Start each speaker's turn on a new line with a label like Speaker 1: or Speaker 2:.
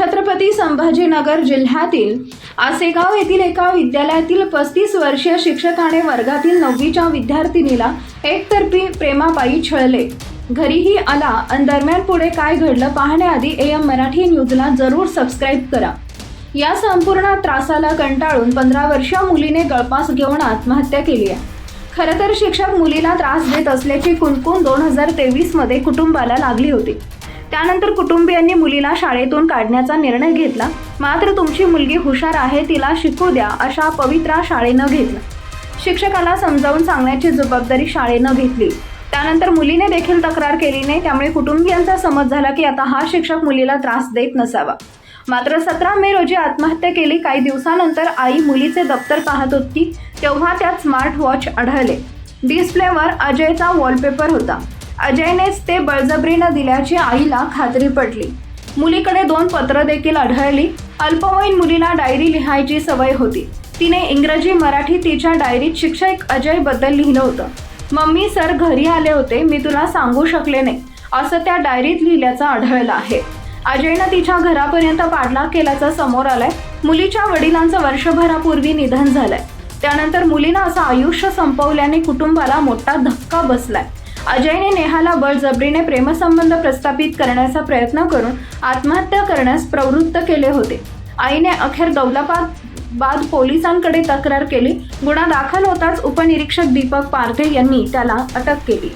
Speaker 1: छत्रपती संभाजीनगर जिल्ह्यातील आसेगाव येथील एका विद्यालयातील पस्तीस वर्षीय शिक्षकाने वर्गातील नववीच्या विद्यार्थिनीला एकतर्फी प्रेमापायी छळले. घरीही आला. आणि दरम्यान पुढे काय घडलं पाहण्याआधी ए एम मराठी न्यूजला जरूर सबस्क्राईब करा. या संपूर्ण त्रासाला कंटाळून पंधरा वर्षीय मुलीने गळपास घेऊन आत्महत्या केली आहे. खरं तर शिक्षक मुलीला त्रास देत असल्याची कुणकुण दोन हजार तेवीसमध्ये कुटुंबाला लागली होती. त्यानंतर कुटुंबियांनी मुलीला शाळेतून काढण्याचा निर्णय घेतला. मात्र तुमची मुलगी हुशार आहे तिला शिकू द्या अशा पवित्रा शाळेनं घेतला. शिक्षकाला समजावून सांगण्याची जबाबदारी शाळेनं घेतली. त्यानंतर मुलीने देखील तक्रार केली नाही त्यामुळे कुटुंबियांचा समज झाला की आता हा शिक्षक मुलीला त्रास देत नसावा. मात्र सतरा मे रोजी आत्महत्या केली. काही दिवसानंतर आई मुलीचे दप्तर पाहत होती तेव्हा त्यात स्मार्ट वॉच आढळले. डिस्प्लेवर अजयचा वॉलपेपर होता. अजयनेच ते बळजबरीनं दिल्याची आईला खात्री पटली. मुलीकडे दोन पत्र देखील आढळली. अल्पवयीन मुलीला डायरी लिहायची सवय होती. तिने इंग्रजी मराठी तिच्या डायरीत शिक्षक अजयबद्दल लिहिलं होतं. मम्मी सर घरी आले होते. मी तुला सांगू शकले नाही. असं त्या डायरीत लिहिल्याचं आढळलं आहे. अजयनं तिच्या घरापर्यंत पाठलाग केल्याचं समोर आलंय. मुलीच्या वडिलांचं वर्षभरापूर्वी निधन झालंय. त्यानंतर मुलीनं असं आयुष्य संपवल्याने कुटुंबाला मोठा धक्का बसलाय. अजयने नेहाला बळजबरीने प्रेमसंबंध प्रस्थापित करण्याचा प्रयत्न करून आत्महत्या करण्यास प्रवृत्त केले होते. आईने अखेर दौलताबाद बाद पोलिसांकडे तक्रार केली. गुन्हा दाखल होताच उपनिरीक्षक दीपक पारधे यांनी त्याला अटक केली.